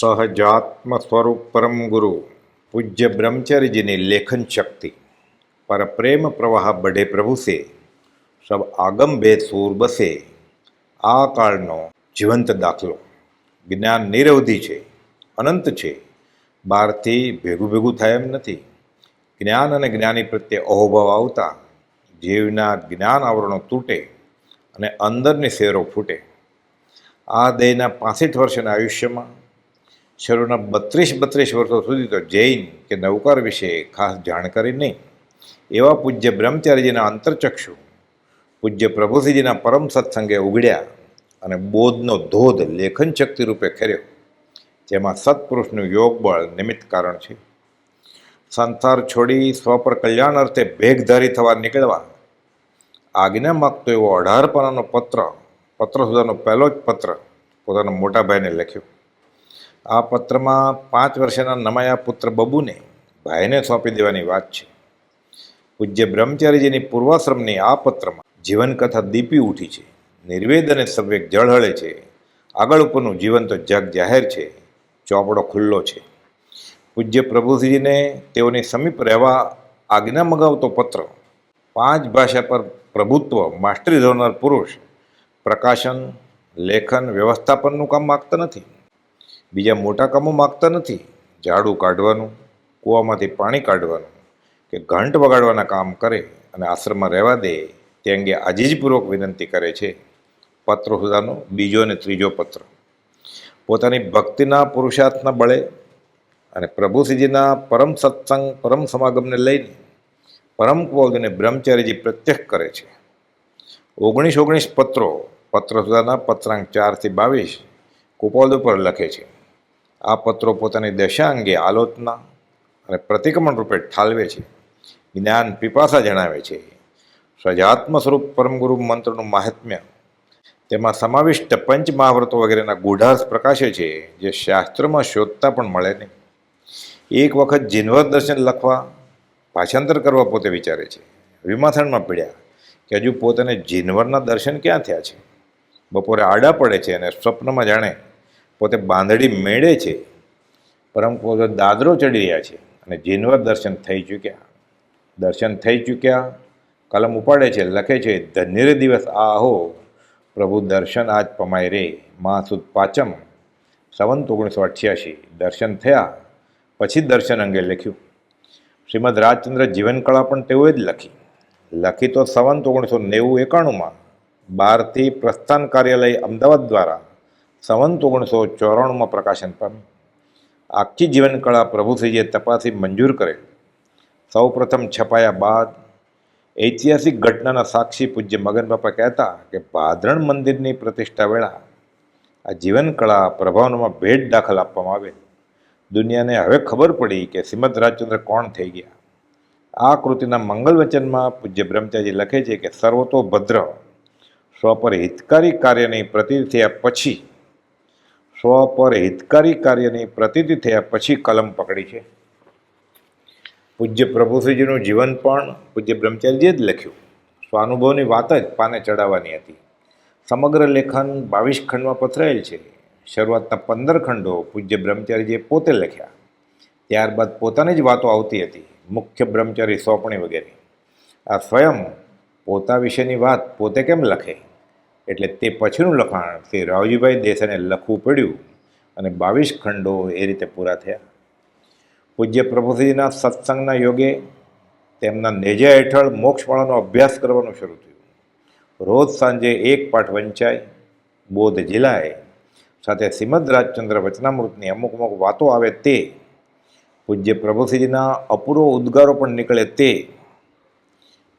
સહજાત્મ સ્વરૂપ પરમ ગુરુ, પૂજ્ય બ્રહ્મચર્યજીની લેખન શક્તિ, પર પ્રેમ પ્રવાહ બઢે પ્રભુ સે, સબ આગમ ભેદ સૂર બસે, આ કાળનો જીવંત દાખલો. જ્ઞાન નિરવધિ છે, અનંત છે બહારથી ભેગું ભેગું થાય એમ નથી. જ્ઞાન અને જ્ઞાની પ્રત્યે અહોભાવ આવતા, જીવના જ્ઞાન આવરણો તૂટે અને અંદરની શેરો ફૂટે. આ દેહના પાસઠ વર્ષના આયુષ્યમાં શરૂના બત્રીસ બત્રીસ વર્ષો સુધી તો જૈન કે નૌકાર વિશે ખાસ જાણકારી નહીં. એવા પૂજ્ય બ્રહ્મચારીજીના અંતરચક્ષુ, પૂજ્ય પ્રભુસિંહજીના પરમ સત્સંગે ઉગડ્યા અને બોધનો ધોધ લેખન શક્તિ રૂપે ખેર્યો. જેમાં સત્પુરુષનું યોગ બળ નિમિત્ત કારણ છે. સંસાર છોડી સ્વ પર કલ્યાણ અર્થે ભેગધારી થવા નીકળવા. આજ્ઞા માગતો એવો અઢાર પાનાનો પત્ર પત્ર સુધાનો પહેલો જ પત્ર પોતાના મોટા ભાઈને લખ્યો. આ પત્રમાં પાંચ વર્ષના નમાયા પુત્ર બબુને ભાઈને સોંપી દેવાની વાત છે. પૂજ્ય બ્રહ્મચારીજીની પૂર્વાશ્રમની આ પત્રમાં જીવનકથા દીપી ઉઠી છે. નિર્વેદ અને સવ્યક જળહળે છે. આગળ ઉપરનું જીવન તો જગ જાહેર છે. ચોપડો ખુલ્લો છે. પૂજ્ય પ્રભુજીને તેઓની સમીપ રહેવા આજ્ઞા મગાવતો પત્ર પાંચ ભાષા પર પ્રભુત્વ માસ્ટરી ધોરનાર પુરુષ, પ્રકાશન, લેખન, વ્યવસ્થાપનનું કામ માગતા નથી. બીજા મોટા કામો માગતા નથી. ઝાડુ કાઢવાનું, કૂવામાંથી પાણી કાઢવાનું, કે ઘંટ વગાડવાના કામ કરે અને આશ્રમમાં રહેવા દે, તે અંગે આજીજપૂર્વક વિનંતી કરે છે પત્ર સુધાનો બીજો અને ત્રીજો પત્ર. પોતાની ભક્તિના પુરુષાર્થના બળે અને પ્રભુસિંહજીના પરમ સત્સંગ, પરમ સમાગમને લઈને પરમ અને બ્રહ્મચારીજી પ્રત્યક્ષ કરે છે. ઓગણીસ ઓગણીસ પત્રો, પત્ર સુધાના પત્રાંક ચારથી બાવીસ કુપોદ ઉપર લખે છે. આ પત્રો પોતાની દશા અંગે આલોચના અને પ્રતિક્રમણ રૂપે ઠાલવે છે. જ્ઞાન પીપાસા જણાવે છે. સજાત્મ સ્વરૂપ પરમગુરુ મંત્રનું મહાત્મ્ય. તેમાં સમાવિષ્ટ પંચ મહાવ્રતો વગેરેના ગૂઢાર્થ પ્રકાશે છે, જે શાસ્ત્રમાં શોધતા પણ મળે નહીં. એક વખત જીનવર દર્શન લખવા ભાષાંતર કરવા પોતે વિચારે છે. વિમાથણમાં પીડ્યા કે હજુ પોતાને જીનવરના દર્શન ક્યાં થયા છે? બપોરે આડા પડે છે અને સ્વપ્નમાં જાણે પોતે બાંધડી મેળે છે, પરમ પોતે દાદરો ચડી રહ્યા છે. અને જીનવર દર્શન થઈ ચૂક્યા. દર્શન થઈ ચૂક્યા, કલમ ઉપાડે છે, લખે છે, ધન્ય દિવસ આહો, પ્રભુ દર્શન આજ પમાય રે મા સુદ પાચમ, સંવંત ઓગણીસો અઠ્યાસી, દર્શન થયા, પછી દર્શન અંગે લખ્યું. શ્રીમદ રાજચંદ્ર જીવનકળા પણ તેઓએ જ લખી. લખી તો સંવંત ઓગણીસો નેવું એકાણુંમાં બારથી પ્રસ્થાન કાર્યાલય અમદાવાદ દ્વારા સંવંત ઓગણીસો ચોરાણુંમાં પ્રકાશન પામ્યું. આખી જીવનકળા પ્રભુશ્રીજીએ તપાસી મંજૂર કરેલ. સૌ પ્રથમ છપાયા બાદ ઐતિહાસિક ઘટનાના સાક્ષી પૂજ્ય મગન બાપા કહેતા કે ભાદરણ મંદિરની પ્રતિષ્ઠા વેળા આ જીવનકળા પ્રભાવનોમાં ભેટ દાખલ આપવામાં આવેલ. દુનિયાને હવે ખબર પડી કે શ્રીમદ રાજચંદ્ર કોણ થઈ ગયા. આ કૃતિના મંગલ વચનમાં પૂજ્ય બ્રહ્મચારી લખે છે કે સર્વતો ભદ્ર સ્વ પર હિતકારી કાર્યની પ્રતિ થયા પછી સ્વ પર હિતકારી કાર્યની પ્રતિતિ થયા પછી કલમ પકડી છે. પૂજ્ય પ્રભુશ્રીજીનું જીવન પણ પૂજ્ય બ્રહ્મચારીજીએ જ લખ્યું. સ્વાનુભવની વાત જ પાને ચડાવવાની હતી. સમગ્ર લેખન બાવીસ ખંડમાં પથરાયેલ છે. શરૂઆતના પંદર ખંડો પૂજ્ય બ્રહ્મચારીજીએ પોતે લખ્યા. ત્યારબાદ પોતાની જ વાતો આવતી હતી, મુખ્ય બ્રહ્મચારી સોંપણી વગેરે. આ સ્વયં પોતા વિશેની વાત પોતે કેમ લખે? એટલે તે પછીનું લખાણ તે રાવજીભાઈ દેસાઈને લખવું પડ્યું અને બાવીસ ખંડો એ રીતે પૂરા થયા. પૂજ્ય પ્રભુજીના સત્સંગના યોગે તેમના નેજા હેઠળ મોક્ષમાળાનો અભ્યાસ કરવાનું શરૂ થયું. રોજ સાંજે એક પાઠ વંચાય, બોધ જિલ્લાએ સાથે શ્રીમદ રાજચંદ્ર વચનામૃતની અમુક અમુક વાતો આવે તે, પૂજ્ય પ્રભુસિંહજીના અપૂર્વ ઉદ્ગારો પણ નીકળે તે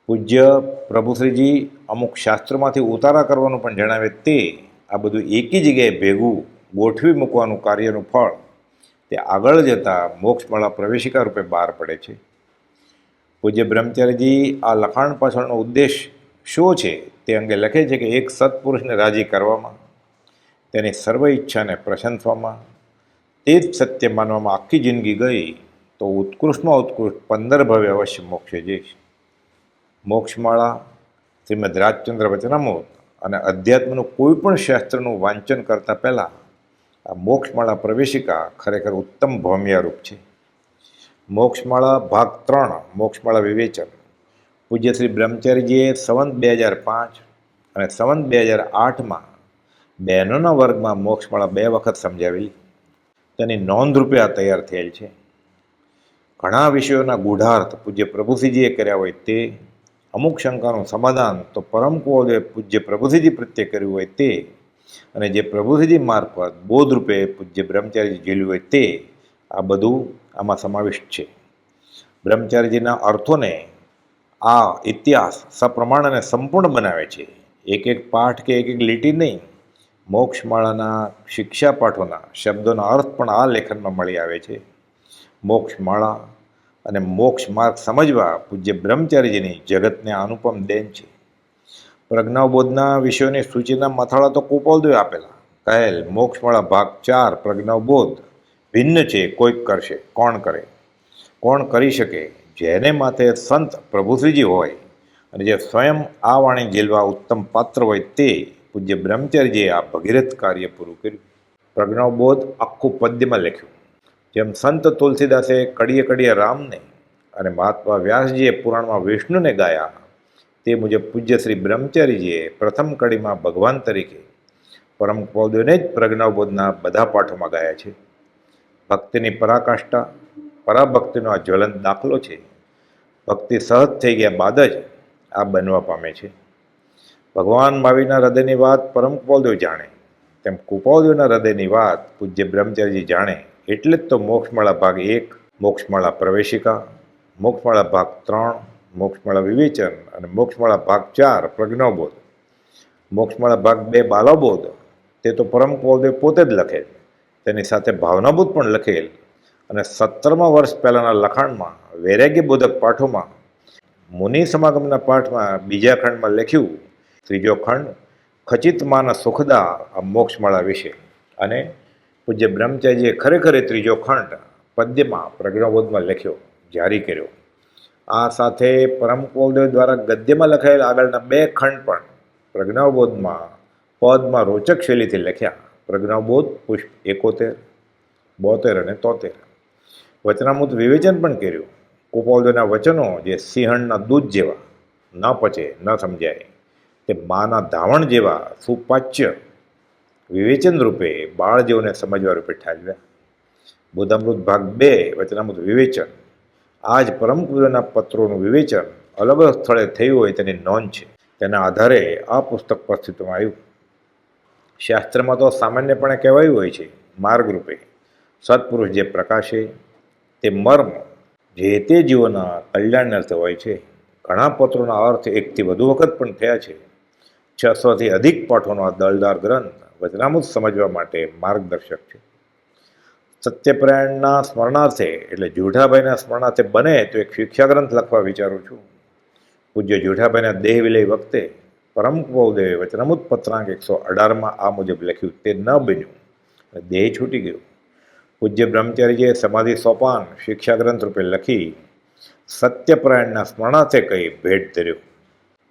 પૂજ્ય પ્રભુશ્રીજી અમુક શાસ્ત્રોમાંથી ઉતારા કરવાનું પણ જણાવે તે આ બધું એકી જગ્યાએ ભેગું ગોઠવી મૂકવાનું કાર્યનું ફળ તે આગળ જતાં મોક્ષમાળા પ્રવેશિકા રૂપે બહાર પડે છે. પૂજ્ય બ્રહ્મચારીજી આ લખાણ પાછળનો ઉદ્દેશ શું છે તે અંગે લખે છે કે એક સત્પુરુષને રાજી કરવામાં, તેની સર્વ ઈચ્છાને પ્રશંસવામાં, તે જ સત્ય માનવામાં આખી જિંદગી ગઈ તો ઉત્કૃષ્ટમાં ઉત્કૃષ્ટ પંદર ભવ્ય અવશ્ય મોક્ષે જઈશ. મોક્ષમાળા શ્રીમદ રાજચંદ્ર વચનામૃત અને અધ્યાત્મનું કોઈ પણ શાસ્ત્રનું વાંચન કરતાં પહેલાં આ મોક્ષમાળા પ્રવેશિકા ખરેખર ઉત્તમ ભૌમ્યારૂપ છે. મોક્ષમાળા ભાગ ત્રણ, મોક્ષમાળા વિવેચન. પૂજ્ય શ્રી બ્રહ્મચારીજીએ સંવંત બે હજાર પાંચ અને સંવંત બે હજાર આઠમાં બહેનોના વર્ગમાં મોક્ષમાળા બે વખત સમજાવેલી. તેની નોંધરૂપે આ તૈયાર થયેલ છે. ઘણા વિષયોના ગૂઢાર્થ પૂજ્ય પ્રભુસિંહજીએ કર્યા હોય તે અમુક શંકાનું સમાધાન તો પરમ કુવોદે પૂજ્ય પ્રભુસિંહજી પ્રત્યે કર્યું હોય તે અને જે પ્રભુસિંહજી મારફત બોધરૂપે પૂજ્ય બ્રહ્મચારીજી ઝીલ્યું હોય તે, આ બધું આમાં સમાવિષ્ટ છે. બ્રહ્મચારીજીના અર્થોને આ ઇતિહાસ સપ્રમાણ અને સંપૂર્ણ બનાવે છે. એક એક પાઠ કે એક એક લીટી નહીં, મોક્ષમાળાના શિક્ષા પાઠોના શબ્દોના અર્થ પણ આ લેખનમાં મળી આવે છે. મોક્ષમાળા અને મોક્ષ માર્ગ સમજવા પૂજ્ય બ્રહ્મચારીજીની જગતને અનુપમ દેન છે. પ્રજ્ઞાવબોધના વિષયોની સૂચિના મથાળા તો કુપોલદેવે આપેલા. કહેલ, મોક્ષવાળા ભાગ ચાર પ્રજ્ઞાવબોધ ભિન્ન છે, કોઈક કરશે. કોણ કરે? કોણ કરી શકે? જેને માથે સંત પ્રભુશ્રીજી હોય અને જે સ્વયં આ વાણી ઝીલવા ઉત્તમ પાત્ર હોય તે પૂજ્ય બ્રહ્મચારીજીએ આ ભગીરથ કાર્ય પૂરું કર્યું. પ્રજ્ઞાવબોધ આખું પદ્યમાં લખ્યું. જેમ સંત તુલસીદાસે કડીએ કડીએ રામને અને મહાત્મા વ્યાસજીએ પુરાણમાં વિષ્ણુને ગાયા, તે મુજબ પૂજ્ય શ્રી બ્રહ્મચારીજીએ પ્રથમ કડીમાં ભગવાન તરીકે પરમ પૌદોને જ પ્રજ્ઞાવબોધના બધા પાઠોમાં ગાયા છે. ભક્તિની પરાકાષ્ઠા, પરાભક્તિનો આ જ્વલંત દાખલો છે. ભક્તિ સહજ થઈ ગયા બાદ જ આ બનવા પામે છે. ભગવાન માવીના હૃદયની વાત પરમ કુપાલદેવ જાણે, તેમ કુપાલદેવના હૃદયની વાત પૂજ્ય બ્રહ્મચારીજી જાણે એટલે જ તો મોક્ષમાળા ભાગ એક, મોક્ષમાળા પ્રવેશિકા, મોક્ષમાળા ભાગ ત્રણ, મોક્ષમાળા વિવેચન અને મોક્ષમાળા ભાગ ચાર, પ્રજ્ઞાબોધ. મોક્ષમાળા ભાગ બે, બાલાબોધ. તે તો પરમ કુપાલદેવ પોતે જ લખેલ તેની સાથે ભાવનાબોધ પણ લખેલ. અને સત્તરમા વર્ષ પહેલાંના લખાણમાં વૈરાગ્યબોધક પાઠોમાં, મુનિ સમાગમના પાઠમાં બીજા ખંડમાં લખ્યું, ત્રીજો ખંડ ખચિતમાના સુખદા આ મોક્ષમાળા વિશે. અને પૂજ્ય બ્રહ્મચારીજીએ ખરેખર એ ત્રીજો ખંડ પદ્યમાં, પ્રજ્ઞાબોધમાં લખ્યો, જારી કર્યો. આ સાથે પરમ કુલદેવ દ્વારા ગદ્યમાં લખાયેલ આગળના બે ખંડ પણ પ્રજ્ઞાબોધમાં, પદમાં રોચક શૈલીથી લખ્યા. પ્રજ્ઞાબોધ પુષ્પ એકોતેર, બોતેર અને તોતેર. વચનામૃત વિવેચન પણ કર્યું. કુપોલદેવના વચનો જે સિંહણના દૂધ જેવા, ન પચે, ન સમજાય, તે માના ધાવણ જેવા સુપાચ્ય વિવેચન રૂપે બાળ જેઓને સમજવા રૂપે ઠાલવ્યા. બુદ્ધામૃત ભાગ બે વચનામૃત વિવેચન. આ જ પરમ પૂજ્યના પત્રોનું વિવેચન અલગ અલગ સ્થળે થયું હોય તેની નોંધ છે. તેના આધારે આ પુસ્તક પ્રસ્તુતમાં આવ્યું. શાસ્ત્રમાં તો સામાન્યપણે કહેવાયું હોય છે, માર્ગ રૂપે. સત્પુરુષ જે પ્રકાશે, તે મર્મ જે તે જીવોના કલ્યાણ અર્થ હોય છે. ઘણા પત્રોના અર્થ એકથી વધુ વખત પણ થયા છે. છસોથી અધિક પાઠોનો આ દળદાર ગ્રંથ વચનામૃત સમજવા માટે માર્ગદર્શક છે. સત્યપ્રાયણના સ્મરણાર્થે, એટલે જોઠાભાઈના સ્મરણાર્થે બને, તો એક શિક્ષા ગ્રંથ લખવા વિચારું છું. પૂજ્ય જોઠાભાઈના દેહ વિલય વખતે પરમ કુપોદેવે વચનામૃત પત્રાંક એકસો અઢારમાં આ મુજબ લખ્યું, તે ન બન્યું. દેહ છૂટી ગયું. પૂજ્ય બ્રહ્મચારીજીએ સમાધિ સોપાન શિક્ષા ગ્રંથ રૂપે લખી, સત્યપ્રાયણના સ્મરણાર્થે કહી ભેટ ધર્યો.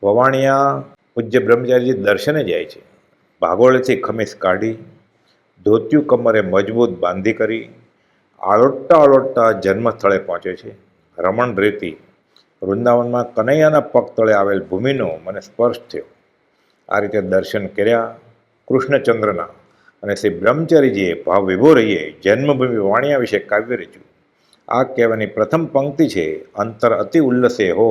વવાણિયા પૂજ્ય બ્રહ્મચારીજી દર્શને જાય છે. ભાગોળેથી ખમીસ કાઢી, ધોત્યું કમરે મજબૂત બાંધી કરી આળોટતા આળોટતા જન્મસ્થળે પહોંચે છે. રમણ રેતી વૃંદાવનમાં કનૈયાના પગ તળે આવેલ ભૂમિનો મને સ્પર્શ થયો. આ રીતે દર્શન કર્યા કૃષ્ણચંદ્રના અને શ્રી બ્રહ્મચારીજીએ ભાવ વિભો રહીએ જન્મભૂમિ વાણિયા વિશે કાવ્ય રચ્યું. આ કહેવાની પ્રથમ પંક્તિ છે, અંતર અતિ ઉલ્લસે હો,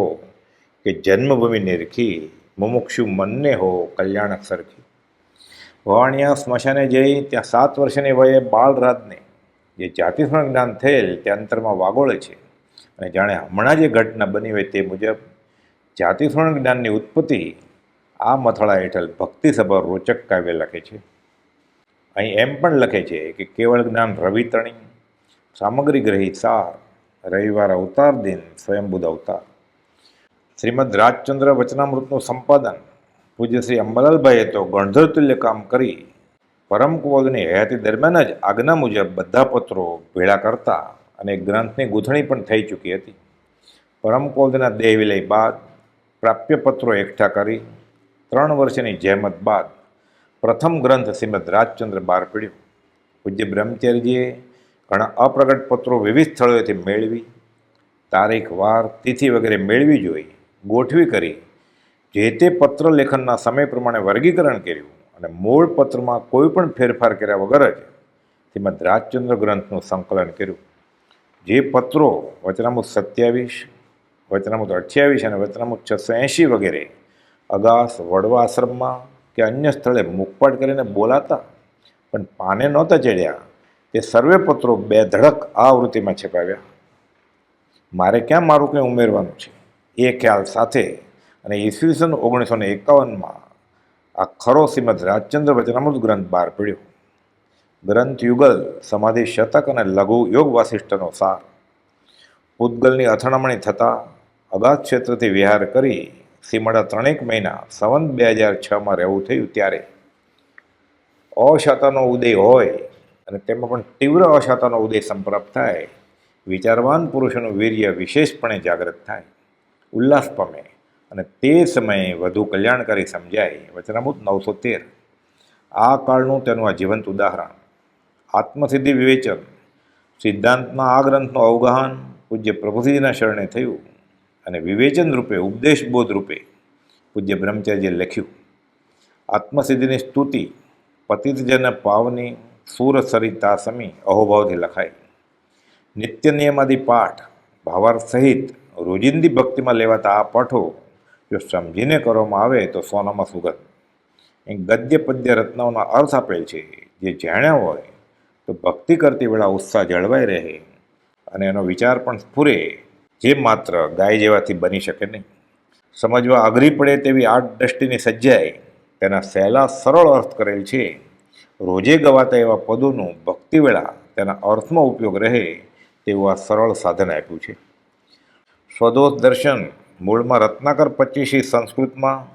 કે જન્મભૂમિ નિરખી, મુમુક્ષુ મનને હો, કલ્યાણક સરખી. વાણિયા સ્મશાને જઈ ત્યાં સાત વર્ષની વયે બાળરાજને જે જાતિસ્મરણ જ્ઞાન થયેલ તે અંતરમાં વાગોળે છે. અને જાણે હમણાં જે ઘટના બની હોય તે મુજબ જાતિસ્મરણ જ્ઞાનની ઉત્પત્તિ આ મથળા હેઠળ ભક્તિસભર રોચક કાવ્ય લખે છે. અહીં એમ પણ લખે છે કે કેવળ જ્ઞાન રવિતણી સામગ્રી ગ્રહિત સાર, રવિવાર અવતાર દિન સ્વયંબુદ અવતાર. શ્રીમદ રાજચંદ્ર વચનામૃતનું સંપાદન પૂજ્ય શ્રી અંબાલાલભાઈએ તો ગણધર તુલ્ય કામ કરી પરમ કુવોદની હયાતી દરમિયાન જ આજ્ઞા મુજબ બધા પત્રો ભેળા કરતા અને ગ્રંથની ગૂંથણી પણ થઈ ચૂકી હતી. પરમ કુવોદના દેહ વિલય બાદ પ્રાપ્ય પત્રો એકઠા કરી ત્રણ વર્ષની જહેમત બાદ પ્રથમ ગ્રંથ શ્રીમદ રાજચંદ્ર બહાર પીડ્યો. પૂજ્ય બ્રહ્મચર્યજીએ ઘણા અપ્રગટ પત્રો વિવિધ સ્થળોએથી મેળવી, તારીખ, વાર, તિથિ વગેરે મેળવી જોઈ, ગોઠવી કરી જે તે પત્ર લેખનના સમય પ્રમાણે વર્ગીકરણ કર્યું અને મૂળ પત્રમાં કોઈ પણ ફેરફાર કર્યા વગર જ તેમાં રાજચંદ્ર ગ્રંથનું સંકલન કર્યું. જે પત્રો વચનામૃત સત્યાવીસ, વચનામૃત અઠ્યાવીસ અને વચનામુખ છસો એંશી વગેરે અગાસ વડવા આશ્રમમાં કે અન્ય સ્થળે મુખપાટ કરીને બોલાતા, પણ પાને નહોતા ચડ્યા. તે સર્વે પત્રો બે ધડક આ આવૃત્તિમાં છપાવ્યા. મારે ક્યાં મારું કંઈ ઉમેરવાનું છે? એ ખ્યાલ સાથે અને ઈસવીસન ઓગણીસો ને એકાવનમાં આ ખરો શ્રીમદ રાજચંદ્ર વચનામૃત ગ્રંથ બહાર પડ્યો. ગ્રંથ યુગલ, સમાધિ શતક અને લઘુ યોગ વાસિષ્ઠનો સાર. પૂતગલની અથડામણી થતાં અગાધ ક્ષેત્રથી વિહાર કરી સીમડા ત્રણેક મહિના સંવંત બે હજાર છમાં રહેવું થયું ત્યારે. અશાતાનો ઉદય હોય અને તેમાં પણ તીવ્ર અશાતાનો ઉદય સંપ્રાપ્ત થાય, વિચારવાન પુરુષોનું વીર્ય વિશેષપણે જાગૃત થાય. ઉલ્લાસ પામે. અને તે સમયે વધુ કલ્યાણકારી સમજાય વચનામૃત નવસો તેર. આ કાળનું તેનું આ જીવંત ઉદાહરણ. આત્મસિદ્ધિ વિવેચન. સિદ્ધાંતના આ ગ્રંથનું અવગાહન પૂજ્ય પ્રભુજીના શરણે થયું અને વિવેચન રૂપે ઉપદેશબોધ રૂપે પૂજ્ય બ્રહ્મચાર્યજીએ લખ્યું. આત્મસિદ્ધિની સ્તુતિ પતિતજન પાવની સુર સરિતા સમી અહોભાવથી લખાય નિત્ય નિયમાદી પાઠ, ભાવાર્થ સહિત રોજિંદી ભક્તિમાં લેવાતા આ પાઠો જો સમજીને કરવામાં આવે તો સોનામાં સુગંધ. એ ગદ્ય પદ્ય રત્નોનો અર્થ આપેલ છે, જે જાણ્યા હોય તો ભક્તિ કરતી વેળા ઉત્સાહ જળવાઈ રહે અને એનો વિચાર પણ સ્ફુરે જે માત્ર ગાય જેવાથી બની શકે નહીં. સમજવા અઘરી પડે તેવી આઠ દ્રષ્ટિની સજ્જાએ તેના સહેલા સરળ અર્થ કરેલ છે. રોજે ગવાતા એવા પદોનું ભક્તિ વેળા તેના અર્થમાં ઉપયોગ રહે તેવું આ સરળ સાધન આપ્યું છે. સ્વદોષ દર્શન મૂળમાં રત્નાકર પચીસી સંસ્કૃતમાં,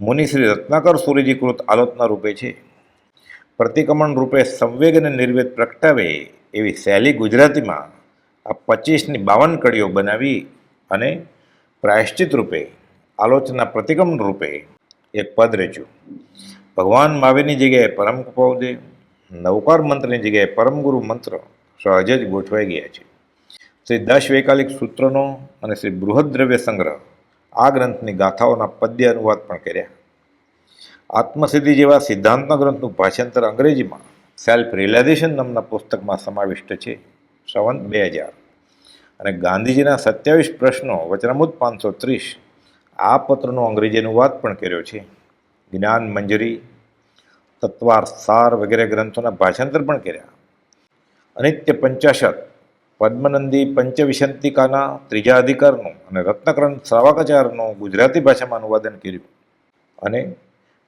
મુનિશ્રી રત્નાકર સૂર્યજીકૃત આલોચના રૂપે છે. પ્રતિક્રમણ રૂપે સંવેગ અને નિર્વેદ પ્રગટાવે એવી શૈલી ગુજરાતીમાં આ પચીસની બાવન કડીઓ બનાવી અને પ્રાયશ્ચિત રૂપે, આલોચના પ્રતિક્રમણ રૂપે એક પદ રચ્યું. ભગવાન મહાવીરની જગ્યાએ પરમ કૃપાઉદેવ નવકાર મંત્રની જગ્યાએ પરમગુરુ મંત્ર સહજ જ ગોઠવાઈ ગયા છે. શ્રી દશ વૈકાલિક સૂત્રનો અને શ્રી બૃહદ્રવ્ય સંગ્રહ આ ગ્રંથની ગાથાઓના પદ્ય અનુવાદ પણ કર્યા. આત્મસિદ્ધિ જેવા સિદ્ધાંતના ગ્રંથનું ભાષાંતર અંગ્રેજીમાં સેલ્ફ રિયલાઇઝેશન નામના પુસ્તકમાં સમાવિષ્ટ છે, શ્રવણ બે હજાર. અને ગાંધીજીના સત્યાવીસ પ્રશ્નો વચનામુદ પાંચસો ત્રીસ આ પત્રનો અંગ્રેજી અનુવાદ પણ કર્યો છે. જ્ઞાન મંજરી, તત્વાર સાર વગેરે ગ્રંથોના ભાષાંતર પણ કર્યા. અનિત્ય પંચાશત પદ્મનંદી પંચવિશંતિકાના ત્રીજા અધિકારનું અને રત્નકરણ શ્રાવકાચારનું ગુજરાતી ભાષામાં અનુવાદન કર્યું અને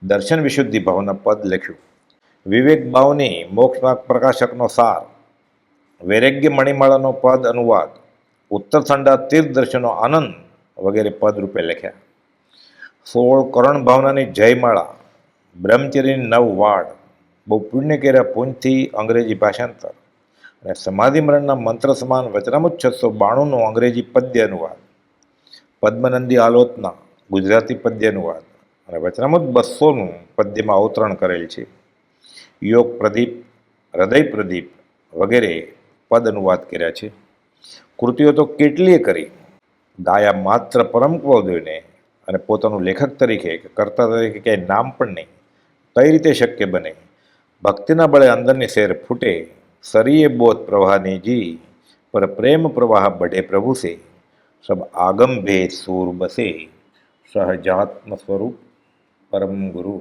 દર્શન વિશુદ્ધિ ભાવના પદ લખ્યું. વિવેક ભાવની મોક્ષમાર્ગ પ્રકાશકનો સાર, વૈરાગ્ય મણિમાળાનો પદ અનુવાદ ઉત્તરસંડા તીર્થ દર્શનનો આનંદ વગેરે પદ રૂપે લખ્યા. સોળ કરણ ભાવનાની જયમાળા, બ્રહ્મચર્યની નવ વાડ, બહુ પુણ્ય કર્યા પૂંજથી અંગ્રેજી ભાષાંતર. અને સમાધિ મરણના મંત્ર સમાન વચનામુત છસો બાણુંનો અંગ્રેજી પદ્ય અનુવાદ પદ્મનંદી આલોચના ગુજરાતી પદ્ય અનુવાદ અને વચનામુત બસોનું પદ્યમાં અવતરણ કરેલ છે. યોગ પ્રદીપ, હૃદય પ્રદીપ વગેરે પદ અનુવાદ કર્યા છે. કૃતિઓ તો કેટલીય કરી. ગાયા માત્ર પરમ કૌદેવને અને પોતાનું લેખક તરીકે કે કર્તા તરીકે ક્યાંય નામ પણ નહીં. કઈ રીતે શક્ય બને? ભક્તિના બળે અંદરની શેર ફૂટે સરીએ બોધ પ્રવાહની જી પર પ્રેમ પ્રવાહ બઢે પ્રભુ સે સબ આગમ ભેદ સૂર બસે સહજાત્મ સ્વરૂપ પરમ ગુરુ